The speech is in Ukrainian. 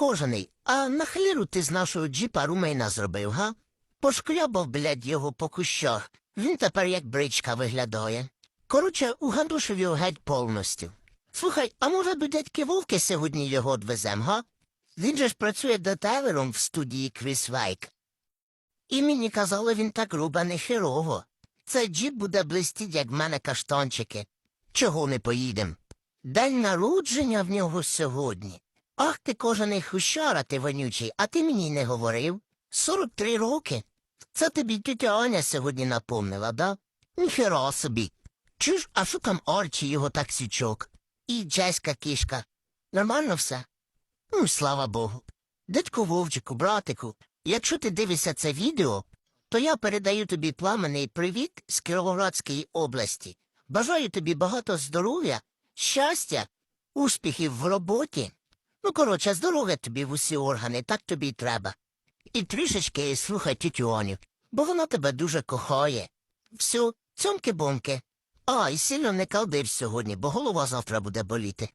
кожаний, а на хліру ти з нашого джіпа румейна зробив, га? Пошкрябав, блядь, його по кущах. Він тепер як бричка виглядає. Короче, угандушив його геть повністю. Слухай, а може до дядьки Вовки сьогодні його одвезем, га? Він же ж працює детайлером в студії Крісвайк. І мені казали, він так грубо не херово. Цей джіп буде блистіть, як в мене каштанчики. Чого не поїдем? День народження в нього сьогодні. Ах ти кожаний хущара, ти вонючий, а ти мені не говорив. Сорок три роки. Це тобі тітя Аня сьогодні напомнила, да? Ніхера собі. Чуж, а що там Арчі його таксючок? І Джеська кішка. Нормально все? Ну, слава Богу. Дядько Вовчику, братику, якщо ти дивишся це відео, то я передаю тобі пламенний привіт з Кіровоградської області. Бажаю тобі багато здоров'я, щастя, успіхів в роботі. Ну, коротше, здоров'я тобі в усі органи, так тобі й треба. І трішечки слухай тітю бо вона тебе дуже кохає. Всю, цьомки-бомки. А, і сильно не калдиш сьогодні, бо голова завтра буде боліти.